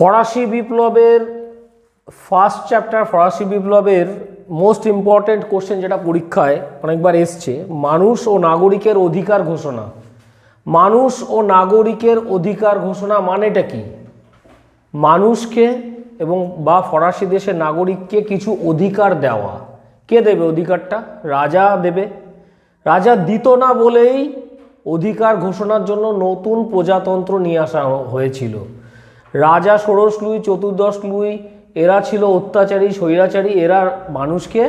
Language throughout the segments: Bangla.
ফরাসি বিপ্লবের ফার্স্ট চ্যাপ্টার ফরাসি বিপ্লবের মোস্ট ইম্পর্টেন্ট কোশ্চেন যেটা পরীক্ষায় অনেকবার এসছে, মানুষ ও নাগরিকের অধিকার ঘোষণা। মানুষ ও নাগরিকের অধিকার ঘোষণা মানেটা কি? মানুষকে এবং বা ফরাসি দেশের নাগরিককে কিছু অধিকার দেওয়া। কে দেবে অধিকারটা? রাজা দেবে। রাজা দিত না বলেই অধিকার ঘোষণার জন্য নতুন প্রজাতন্ত্র নিয়ে আসা হয়েছিল। রাজা ষোড়শ লুই, চতুর্দশ লুই, এরা ছিল অত্যাচারী, স্বৈরাচারী, এরা মানুষকে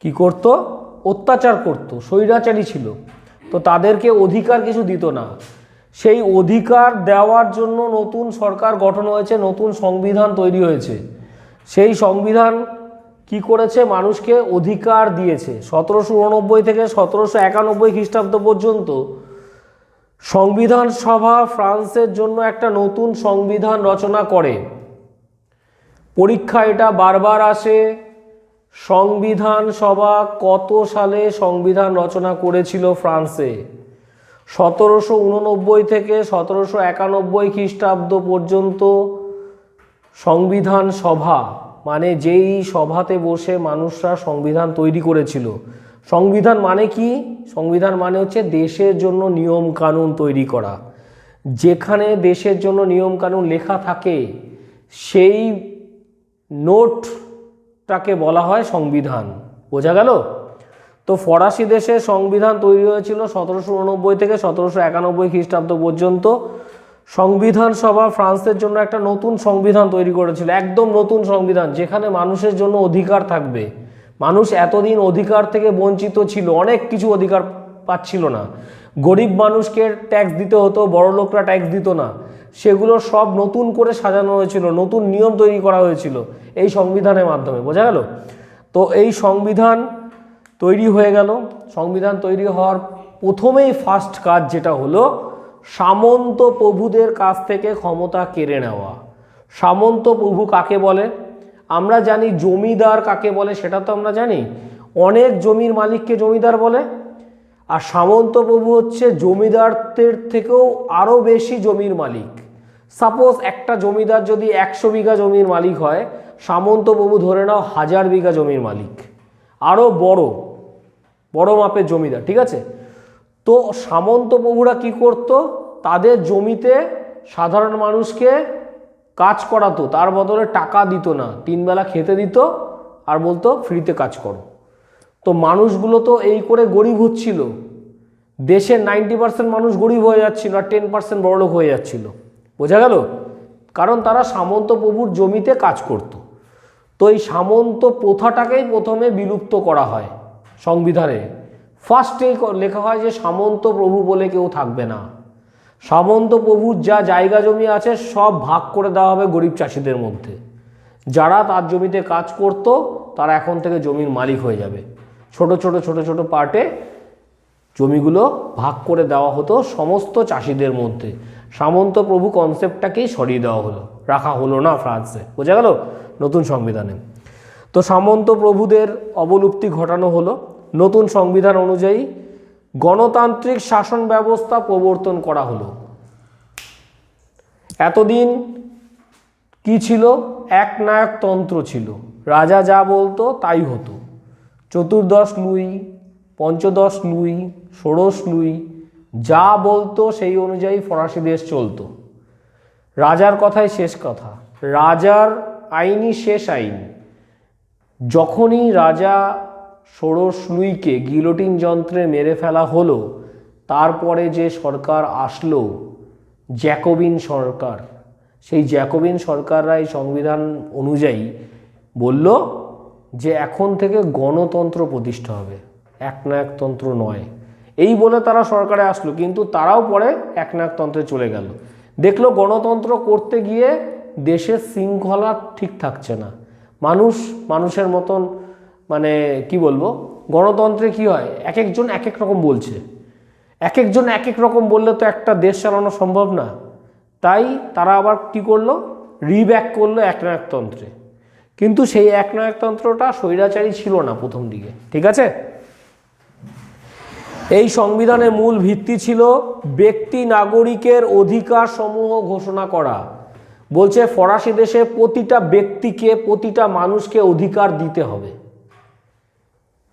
কি করত? অত্যাচার করত, স্বৈরাচারী ছিল। তো তাদেরকে অধিকার কিছু দিত না। সেই অধিকার দেওয়ার জন্য নতুন সরকার গঠন হয়েছে, নতুন সংবিধান তৈরি হয়েছে। সেই সংবিধান কি করেছে? মানুষকে অধিকার দিয়েছে। সতেরোশো উননব্বই থেকে সতেরোশো একানব্বই খ্রিস্টাব্দ পর্যন্ত সংবিধান সভা ফ্রান্সের জন্য একটা নতুন সংবিধান রচনা করে। পরীক্ষা এটা বারবার আসে, সংবিধান সভা কত সালে সংবিধান রচনা করেছিল ফ্রান্সে? সতেরোশো উননব্বই থেকে সতেরোশো একানব্বই খ্রিস্টাব্দ পর্যন্ত সংবিধান সভা মানে যেই সভাতে বসে মানুষরা সংবিধান তৈরি করেছিল। সংবিধান মানে কি? সংবিধান মানে হচ্ছে দেশের জন্য নিয়ম কানুন তৈরি করা। যেখানে দেশের জন্য নিয়ম কানুন লেখা থাকে, সেই নোটটাকে বলা হয় সংবিধান। বোঝা গেল? তো ফরাসি দেশে সংবিধান তৈরি হয়েছিল সতেরোশো উননব্বই থেকে সতেরোশো একানব্বই খ্রিস্টাব্দ পর্যন্ত। সংবিধান সভা ফ্রান্সের জন্য একটা নতুন সংবিধান তৈরি করেছিল, একদম নতুন সংবিধান, যেখানে মানুষের জন্য অধিকার থাকবে। মানুষ এতদিন অধিকার থেকে বঞ্চিত ছিল, অনেক কিছু অধিকার পাচ্ছিল না। গরিব মানুষকে ট্যাক্স দিতে হতো, বড় লোকরা ট্যাক্স দিত না। সেগুলো সব নতুন করে সাজানো হয়েছিল, নতুন নিয়ম তৈরি করা হয়েছিল এই সংবিধানের মাধ্যমে, বোঝা গেল? তো এই সংবিধান তৈরি হয়ে গেল। সংবিধান তৈরি হওয়ার প্রথমেই ফার্স্ট কাজ যেটা হলো, সামন্ত প্রভুদের কাছ থেকে ক্ষমতা কেড়ে নেওয়া। সামন্ত প্রভু কাকে বলে? আমরা জানি জমিদার কাকে বলে সেটা তো আমরা জানি। অনেক জমির মালিককে জমিদার বলে। আর সামন্ত প্রভু হচ্ছে জমিদারদের থেকেও আরও বেশি জমির মালিক। সাপোজ একটা জমিদার যদি একশো বিঘা জমির মালিক হয়, সামন্ত প্রভু ধরে নাও হাজার বিঘা জমির মালিক। আরও বড় বড় মাপের জমিদার, ঠিক আছে? তো সামন্ত প্রভুরা কি করত? তাদের জমিতে সাধারণ মানুষকে কাজ করাতো, তার বদলে টাকা দিত না। তিনবেলা খেতে দিত আর বলতো, ফ্রিতে কাজ করো। তো মানুষগুলো তো এই করে গরিব হচ্ছিল। দেশের নাইনটি পার্সেন্ট মানুষ গরিব হয়ে যাচ্ছিল আর টেন পার্সেন্ট বড়লোক হয়ে যাচ্ছিল। বোঝা গেল? কারণ তারা সামন্ত প্রভুর জমিতে কাজ করত। তো এই সামন্ত প্রথাটাকেই প্রথমে বিলুপ্ত করা হয় সংবিধানে। ফার্স্টেই লেখা হয় যে সামন্ত প্রভু বলে কেউ থাকবে না। সামন্ত প্রভুর যা জায়গা জমি আছে সব ভাগ করে দেওয়া হবে গরিব চাষিদের মধ্যে। যারা তার জমিতে কাজ করত, তারা এখন থেকে জমির মালিক হয়ে যাবে। ছোট ছোট ছোট ছোট পার্টে জমিগুলো ভাগ করে দেওয়া হতো সমস্ত চাষিদের মধ্যে। সামন্ত প্রভু কনসেপ্টটাকেই সরিয়ে দেওয়া হলো। রাখা হলো না ফ্রান্সে বোঝা গেল? নতুন সংবিধানে। তো সামন্ত প্রভুদের অবলুপ্তি ঘটানো হলো। নতুন সংবিধান অনুযায়ী গণতান্ত্রিক শাসন ব্যবস্থা প্রবর্তন করা হলো। এতদিন কি ছিল? একনায়কতন্ত্র ছিল। রাজা যা বলতো তাই হতো। চতুর্দশ লুই, পঞ্চদশ লুই, ষোড়শ লুই, যা বলতো সেই অনুযায়ী ফরাসি দেশ চলতো। রাজার কথাই শেষ কথা। রাজার আইনই শেষ আইন। যখনই রাজা ষোড়শ লুইকে গিলোটিন যন্ত্রে মেরে ফেলা হলো, তারপরে যে সরকার আসলো, জ্যাকোবিন সরকার। সেই জ্যাকোবিন সরকাররা এই সংবিধান অনুযায়ী বলল যে এখন থেকে গণতন্ত্র প্রতিষ্ঠা হবে একনায়কতন্ত্র নয়। এই বলে তারা সরকারে আসলো, কিন্তু তারাও পরে একনায়কতন্ত্রে চলে গেল। দেখল গণতন্ত্র করতে গিয়ে দেশের শৃঙ্খলা ঠিক থাকছে না। মানুষ, মানুষের মতন মানে কি বলব? গণতন্ত্রে কি হয়? এক একজন এক এক রকম বলছে। এক একজন এক এক রকম বললে তো একটা দেশ চালানো সম্ভব না। তাই তারা আবার কি করল? রিব্যাক করল একনায়কতন্ত্রে। কিন্তু সেই একনায়কতন্ত্রটা স্বৈরাচারী ছিল না প্রথম দিকে। ঠিক আছে? এই সংবিধানের মূল ভিত্তি ছিল ব্যক্তি নাগরিকের অধিকার সমূহ ঘোষণা করা। বলছে ফরাসি দেশে প্রতিটা ব্যক্তিকে, প্রতিটা মানুষকে অধিকার দিতে হবে।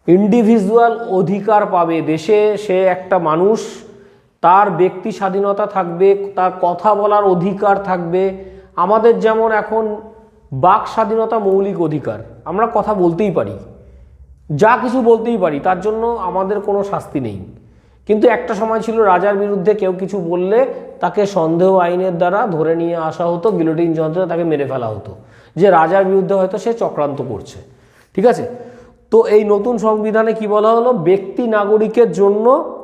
ইন্ডিভিজুয়াল অধিকার পাবে। দেশে সে একটা মানুষ, তার ব্যক্তি স্বাধীনতা থাকবে, তার কথা বলার অধিকার থাকবে। আমাদের যেমন এখন বাক স্বাধীনতা মৌলিক অধিকার, আমরা কথা বলতেই পারি। যা কিছু বলতেই পারি, তার জন্য আমাদের কোনো শাস্তি নেই। কিন্তু একটা সময় ছিল রাজার বিরুদ্ধে কেউ কিছু বললে তাকে সন্দেহ আইনের দ্বারা ধরে নিয়ে আসা হতো গিলোটিন যন্ত্রে তাকে মেরে ফেলা হতো। যে রাজার বিরুদ্ধে হয়তো সে চক্রান্ত করছে। ঠিক আছে? তো এই নতুন সংবিধানে কি বলা হলো? ব্যক্তি নাগরিকের জন্য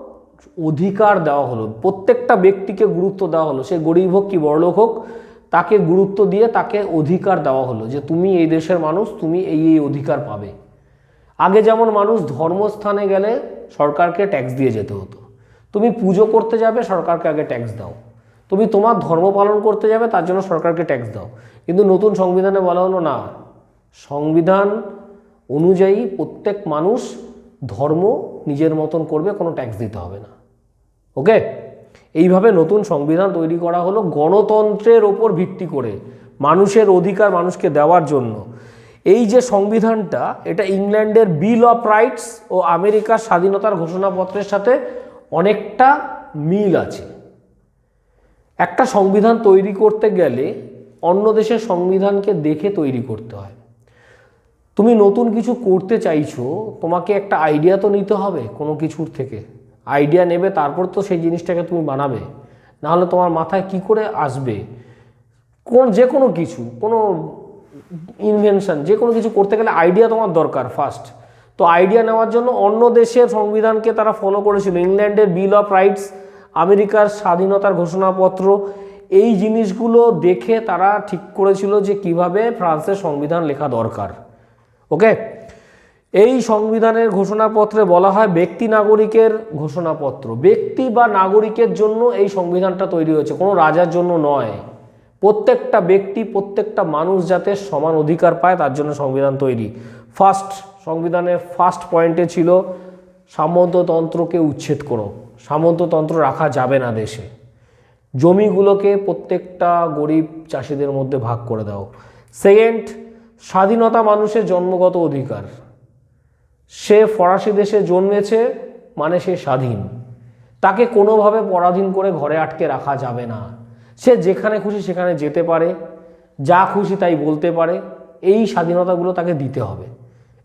অধিকার দেওয়া হলো। প্রত্যেকটা ব্যক্তিকে গুরুত্ব দেওয়া হলো। সে গরিব হোক কি বড়লোক হোক, তাকে গুরুত্ব দিয়ে তাকে অধিকার দেওয়া হলো যে তুমি এই দেশের মানুষ, তুমি এই এই অধিকার পাবে। আগে যেমন মানুষ ধর্মস্থানে গেলে সরকারকে ট্যাক্স দিয়ে যেতে হতো। তুমি পুজো করতে যাবে, সরকারকে আগে ট্যাক্স দাও। তুমি তোমার ধর্ম পালন করতে যাবে, তার জন্য সরকারকে ট্যাক্স দাও। কিন্তু নতুন সংবিধানে বলা হলো না। সংবিধান অনুযায়ী প্রত্যেক মানুষ ধর্ম নিজের মতন করবে, কোনো ট্যাক্স দিতে হবে না। ওকে এইভাবে নতুন সংবিধান তৈরি করা হলো গণতন্ত্রের ওপর ভিত্তি করে, মানুষের অধিকার মানুষকে দেওয়ার জন্য। এই যে সংবিধানটা, এটা ইংল্যান্ডের বিল অফ রাইটস ও আমেরিকার স্বাধীনতার ঘোষণাপত্রের সাথে অনেকটা মিল আছে। একটা সংবিধান তৈরি করতে গেলে অন্য দেশের সংবিধানকে দেখে তৈরি করতে হয়। তুমি নতুন কিছু করতে চাইছো, তোমাকে একটা আইডিয়া তো নিতে হবে কোনো কিছুর থেকে। আইডিয়া নেবে, তারপর তো সেই জিনিসটাকে তুমি বানাবে। নাহলে তোমার মাথায় কি করে আসবে? কোন, যে কোনো কিছু, কোনো ইনভেনশন যে কোনো কিছু করতে গেলে আইডিয়া তোমার দরকার ফার্স্ট তো আইডিয়া নেওয়ার জন্য অন্য দেশের সংবিধানকে তারা ফলো করেছিল। ইংল্যান্ডের বিল অফ রাইটস আমেরিকার স্বাধীনতার ঘোষণাপত্র, এই জিনিসগুলো দেখে তারা ঠিক করেছিল যে কীভাবে ফ্রান্সের সংবিধান লেখা দরকার। ওকে? এই সংবিধানের ঘোষণাপত্রে বলা হয় ব্যক্তি নাগরিকের ঘোষণাপত্র। ব্যক্তি বা নাগরিকের জন্য এই সংবিধানটা তৈরি হয়েছে, কোনো রাজার জন্য নয়। প্রত্যেকটা ব্যক্তি, প্রত্যেকটা মানুষ যাতে সমান অধিকার পায়, তার জন্য সংবিধান তৈরি। ফার্স্ট সংবিধানের ফার্স্ট পয়েন্টে ছিল, সামন্ততন্ত্রকে উচ্ছেদ করো। সামন্ততন্ত্র রাখা যাবে না দেশে। জমিগুলোকে প্রত্যেকটা গরিব চাষিদের মধ্যে ভাগ করে দাও। সেকেন্ড স্বাধীনতা মানুষের জন্মগত অধিকার। সে ফরাসি দেশে জন্মেছে মানে সে স্বাধীন। তাকে কোনোভাবে পরাধীন করে ঘরে আটকে রাখা যাবে না। সে যেখানে খুশি সেখানে যেতে পারে, যা খুশি তাই বলতে পারে। এই স্বাধীনতাগুলো তাকে দিতে হবে।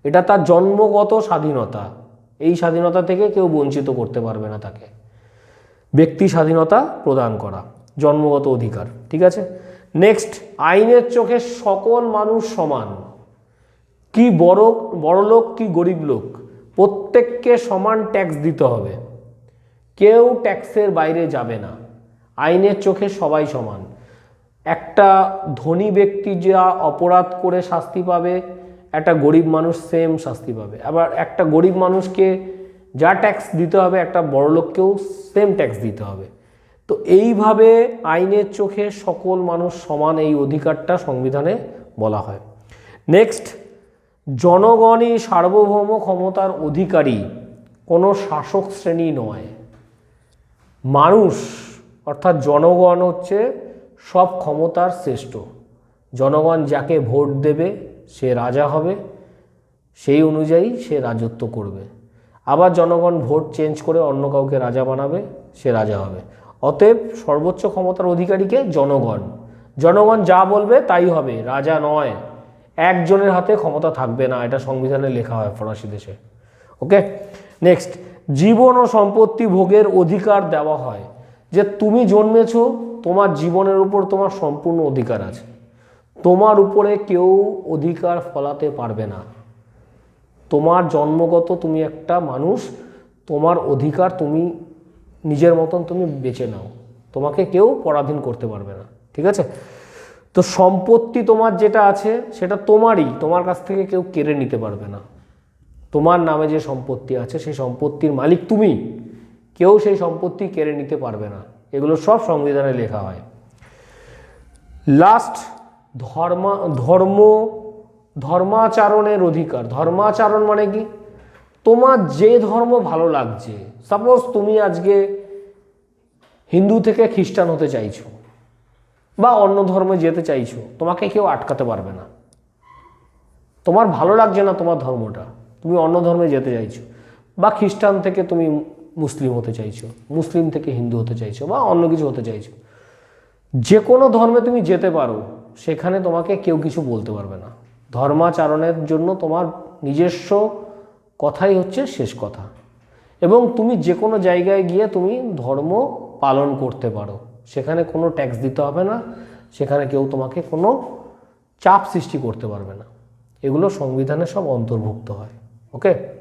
এটা তার জন্মগত স্বাধীনতা। এই স্বাধীনতা থেকে কেউ বঞ্চিত করতে পারবে না তাকে। ব্যক্তি স্বাধীনতা প্রদান করা, জন্মগত অধিকার, ঠিক আছে? নেক্সট আইনের চোখে সকল মানুষ সমান। কি বড় বড় লোক, কি গরিব লোক, প্রত্যেককে সমান ট্যাক্স দিতে হবে। কেউ ট্যাক্সের বাইরে যাবে না। আইনের চোখে সবাই সমান। একটা ধনী ব্যক্তি যা অপরাধ করে শাস্তি পাবে, একটা গরিব মানুষ সেম শাস্তি পাবে। আবার একটা গরিব মানুষকে যা ট্যাক্স দিতে হবে, একটা বড়লোককেও সেম ট্যাক্স দিতে হবে। তো এইভাবে আইনের চোখে সকল মানুষ সমান এই অধিকারটা সংবিধানে বলা হয়। নেক্সট জনগণই সার্বভৌম ক্ষমতার অধিকারী, কোনো শাসক শ্রেণি নয়। মানুষ, অর্থাৎ জনগণ হচ্ছে সব ক্ষমতার শ্রেষ্ঠ। জনগণ যাকে ভোট দেবে, সে রাজা হবে, সেই অনুযায়ী সে রাজত্ব করবে। আবার জনগণ ভোট চেঞ্জ করে অন্য কাউকে রাজা বানাবে, সে রাজা হবে। অতএব সর্বোচ্চ ক্ষমতার অধিকারীকে জনগণ। জনগণ যা বলবে তাই হবে, রাজা নয়। একজনের হাতে ক্ষমতা থাকবে না, এটা সংবিধানে লেখা হয় ফরাসি দেশে। ওকে? নেক্সট জীবন ও সম্পত্তি ভোগের অধিকার দেওয়া হয়। যে তুমি জন্মেছো, তোমার জীবনের উপর তোমার সম্পূর্ণ অধিকার আছে। তোমার উপরে কেউ অধিকার ফলাতে পারবে না। তোমার জন্মগত তুমি একটা মানুষ, তোমার অধিকার তুমি নিজের মতন তুমি বেছে নাও। তোমাকে কেউ পরাধীন করতে পারবে না, ঠিক আছে? তো সম্পত্তি তোমার যেটা আছে, সেটা তোমারই। তোমার কাছ থেকে কেউ কেড়ে নিতে পারবে না। তোমার নামে যে সম্পত্তি আছে, সেই সম্পত্তির মালিক তুমি। কেউ সেই সম্পত্তি কেড়ে নিতে পারবে না। এগুলো সব সংবিধানে লেখা হয়। লাস্ট ধর্মা, ধর্ম, ধর্মাচরণের অধিকার। ধর্মাচরণ মানে কি? তোমার যে ধর্ম ভালো লাগছে সাপোজ তুমি আজকে হিন্দু থেকে খ্রিস্টান হতে চাইছো, বা অন্য ধর্মে যেতে চাইছো, তোমাকে কেউ আটকাতে পারবে না। তোমার ভালো লাগছে না তোমার ধর্মটা, তুমি অন্য ধর্মে যেতে চাইছো, বা খ্রিস্টান থেকে তুমি মুসলিম হতে চাইছো, মুসলিম থেকে হিন্দু হতে চাইছো, বা অন্য কিছু হতে চাইছো, যে কোনো ধর্মে তুমি যেতে পারো, সেখানে তোমাকে কেউ কিছু বলতে পারবে না। ধর্মাচরণের জন্য তোমার নিজস্ব কথাই হচ্ছে শেষ কথা। এবং তুমি যে কোনো জায়গায় গিয়ে তুমি ধর্ম পালন করতে পারো। সেখানে কোনো ট্যাক্স দিতে হবে না। সেখানে কেউ তোমাকে কোনো চাপ সৃষ্টি করতে পারবে না। এগুলো সংবিধানে সব অন্তর্ভুক্ত হয়। ওকে